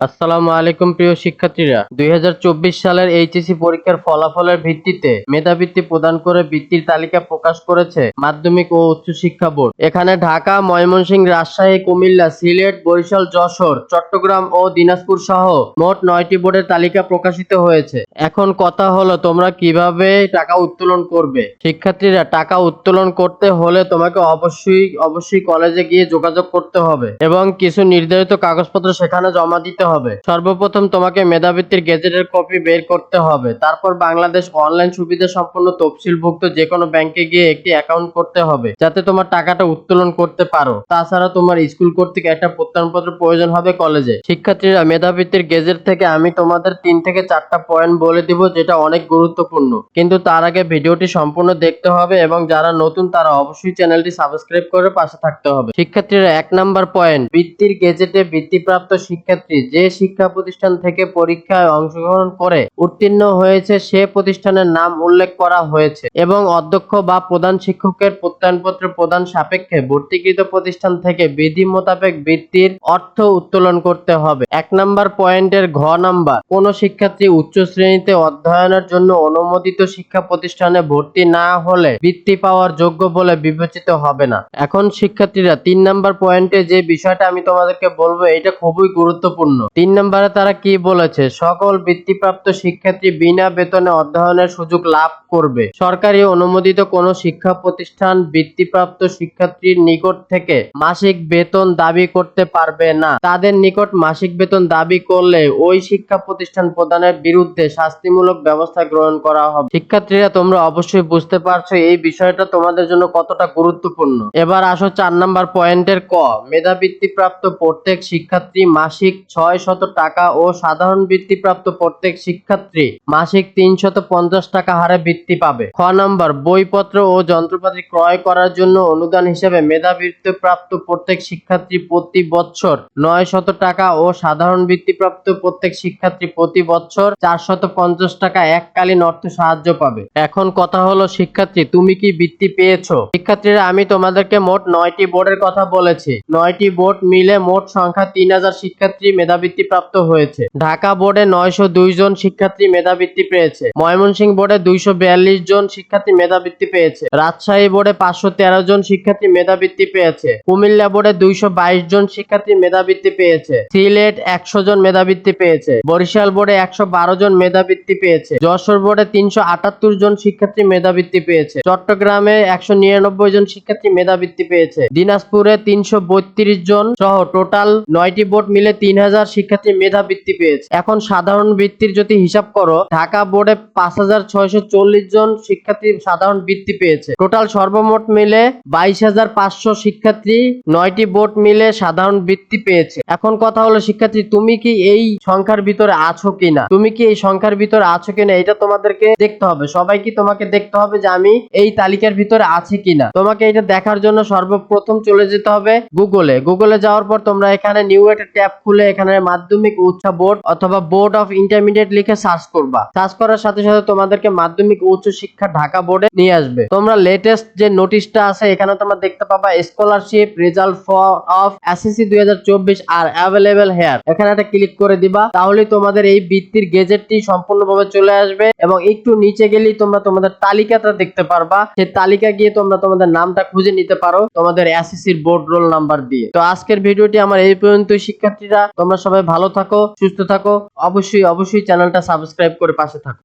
আসসালামু আলাইকুম প্রিয় শিক্ষার্থীরা। দুই হাজার চব্বিশ সালের এইচএসসি পরীক্ষার ফলাফলের ভিত্তিতে মেধাবৃত্তি প্রদান করে বৃত্তির তালিকা প্রকাশ করেছে মাধ্যমিক ও উচ্চশিক্ষা বোর্ড। এখানে ঢাকা, ময়মনসিংহ, রাজশাহী, কুমিল্লা, সিলেট, বরিশাল, যশোর, চট্টগ্রাম ও দিনাজপুর সহ মোট নয়টি বোর্ডের তালিকা প্রকাশিত হয়েছে। এখন কথা হলো, তোমরা কীভাবে টাকা উত্তোলন করবে? শিক্ষার্থীরা, টাকা উত্তোলন করতে হলে তোমাকে অবশ্যই অবশ্যই কলেজে গিয়ে যোগাযোগ করতে হবে এবং কিছু নির্ধারিত কাগজপত্র সেখানে জমা দিতে হবে। সর্বপ্রথম তোমাকে মেধাবৃত্তির গেজেটের কপি বের করতে হবে। তারপর বাংলাদেশ অনলাইন সুবিধা সম্পন্ন তফসিলভুক্ত যে কোনো ব্যাংকে গিয়ে একটি অ্যাকাউন্ট করতে হবে, যাতে তোমার টাকাটা উত্তোলন করতে পারো। তাছাড়া তোমার স্কুল কর্তৃক একটা প্রত্যয়নপত্র প্রয়োজন হবে কলেজে। শিক্ষার্থীরা মেধাবৃত্তির গেজেট থেকে আমি তোমাদের তিন থেকে চারটা পয়েন্ট বলে দিব, যেটা অনেক গুরুত্বপূর্ণ। কিন্তু তার আগে ভিডিওটি সম্পূর্ণ দেখতে হবে এবং যারা নতুন, তারা অবশ্যই চ্যানেলটি সাবস্ক্রাইব করে পাশে থাকতে হবে। শিক্ষার্থীরা এক নাম্বার পয়েন্ট, বৃত্তির গেজেটে বৃত্তিপ্রাপ্ত শিক্ষার্থী যে শিক্ষা প্রতিষ্ঠান থেকে পরীক্ষায় অংশগ্রহণ করে উত্তীর্ণ হয়েছে, সে প্রতিষ্ঠানের নাম উল্লেখ করা হয়েছে এবং অধ্যক্ষ বা প্রধান শিক্ষকের প্রত্যয়নপত্র প্রদান সাপেক্ষে ভর্তিকৃত প্রতিষ্ঠান থেকে বিধি মোতাবেক বৃত্তির অর্থ উত্তোলন করতে হবে। এক নাম্বার পয়েন্টের ঘ নাম্বার, কোন শিক্ষার্থী উচ্চ শ্রেণীতে অধ্যয়নের জন্য অনুমোদিত শিক্ষা প্রতিষ্ঠানে ভর্তি না হলে বৃত্তি পাওয়ার যোগ্য বলে বিবেচিত হবে না। এখন শিক্ষার্থীরা, তিন নাম্বার পয়েন্টে যে বিষয়টা আমি তোমাদেরকে বলব, এটা খুবই গুরুত্বপূর্ণ। তিন নম্বরে তারা কি বলেছে? সকল বৃত্তিপ্রাপ্ত শিক্ষার্থী বিনা বেতনে অধ্যয়নের সুযোগ লাভ করবে। সরকারি অনুমোদিত কোনো শিক্ষা প্রতিষ্ঠান বৃত্তিপ্রাপ্ত শিক্ষার্থীর নিকট থেকে মাসিক বেতন দাবি করতে পারবে না। তাদের নিকট মাসিক বেতন দাবি করলে ওই শিক্ষা প্রতিষ্ঠান প্রদানের বিরুদ্ধে শাস্তিমূলক ব্যবস্থা গ্রহণ করা হবে। শিক্ষার্থীরা, তোমরা অবশ্যই বুঝতে পারছ এই বিষয়টা তোমাদের জন্য কতটা গুরুত্বপূর্ণ। এবার আসো চার নম্বর পয়েন্টের ক। মেধাবৃত্তিপ্রাপ্ত প্রত্যেক শিক্ষার্থী মাসিক ছয় শত টাকা ও সাধারণ বৃত্তিপ্রাপ্ত প্রত্যেক শিক্ষার্থী মাসিক তিনশত পঞ্চাশ টাকা হারে বৃত্তি পাবে। খ নম্বর, বইপত্র ও যন্ত্রপাতি ক্রয় করার জন্য অনুদান হিসেবে মেধাবৃত্তিপ্রাপ্ত প্রত্যেক শিক্ষার্থী প্রতি বছর নয় শত টাকা ও সাধারণ বৃত্তিপ্রাপ্ত প্রত্যেক শিক্ষার্থী প্রতি বছর চারশত পঞ্চাশ টাকা এককালীন অর্থ সাহায্য পাবে। এখন কথা হলো, শিক্ষার্থী, তুমি কি বৃত্তি পেয়েছ? শিক্ষার্থীরা, আমি তোমাদেরকে মোট নয়টি বোর্ডের কথা বলেছি। নয়টি বোর্ড মিলে মোট সংখ্যা তিন হাজার শিক্ষার্থী মেধাবৃত্তি প্রাপ্ত হয়েছে। ঢাকা বোর্ডে নয়শো দুই জন শিক্ষার্থী মেধাবৃত্তি পেয়েছে। ময়মনসিংহ বোর্ডে দুইশো বিয়াল্লিশ জন শিক্ষার্থী মেধাবৃত্তি পেয়েছে। রাজশাহী বোর্ডে পাঁচশো তেরো জন শিক্ষার্থী মেধাবৃত্তি পেয়েছে। কুমিল্লা বোর্ডে দুইশো বাইশ জন শিক্ষার্থী মেধাবৃত্তি পেয়েছে। সিলেট একশো জন মেধাবৃত্তি পেয়েছে। বরিশাল বোর্ডে একশো বারো জন মেধাবৃত্তি পেয়েছে। যশোর বোর্ডে তিনশো আটাত্তর জন শিক্ষার্থী মেধাবৃত্তি পেয়েছে। চট্টগ্রামে একশো নিরানব্বই জন শিক্ষার্থী মেধাবৃত্তি পেয়েছে। দিনাজপুরে তিনশো বত্রিশ জন সহ টোটাল নয়টি বোর্ড মিলে তিন হাজার শিক্ষার্থী মেধাবৃত্তি পেয়েছে। এখন সাধারণ বৃত্তির যদি হিসাব করো, ঢাকা বোর্ডে পাঁচ হাজার ছয়শো চল্লিশ জন শিক্ষার্থী সাধারণ বৃত্তি পেয়েছে। টোটাল সর্বমোট মিলে বাইশ শিক্ষার্থী, নয়টি বোর্ড মিলে সাধারণ বৃত্তি পেয়েছে। এখন কথা হলো, শিক্ষার্থী, তুমি কি এই সংখ্যার ভিতরে আছো কিনা? তুমি কি এই সংখ্যার ভিতরে আছো কিনা? এটা তোমাদেরকে দেখতে হবে। সবাই কি তোমাকে দেখতে হবে যে আমি এই তালিকার ভিতরে আছি কিনা? তোমাকে এটা দেখার জন্য সর্বপ্রথম চলে যেতে হবে গুগলে। গুগলে যাওয়ার পর তোমরা এখানে নিউ একটা ট্যাব খুলে এখানে মাধ্যমিক উচ্চ বোর্ড অথবা বোর্ড অফ ইন্টারমিডিয়েট লিখে সার্চ করবা। সার্চ করার সাথে সাথে তোমাদেরকে মাধ্যমিক উচ্চ শিক্ষা ঢাকা বোর্ডে নিয়ে আসবে। তোমরা লেটেস্ট যে নোটিশটা আছে, এখানে তোমরা দেখতে পাবা scholarship result for of SSC দুই আর অ্যাভেলেবেল হেয়ার এখানে একটা ক্লিক করে দিবা। তাহলে তোমাদের এই বৃত্তির গেজেটটি সম্পূর্ণভাবে চলে আসবে এবং একটু নিচে গেলেই তোমরা তোমাদের তালিকাটা দেখতে পারবা। সেই তালিকা গিয়ে তোমরা তোমাদের নামটা খুঁজে নিতে পারো তোমাদের এসএসসির বোর্ড রোল নাম্বার দিয়ে। তো আজকের ভিডিওটি আমার এই পর্যন্তই। শিক্ষার্থীরা, তোমরা সবাই ভালো থাকো সুস্থ থাকো। অবশ্যই অবশ্যই চ্যানেলটা সাবস্ক্রাইব করে পাশে থাকো।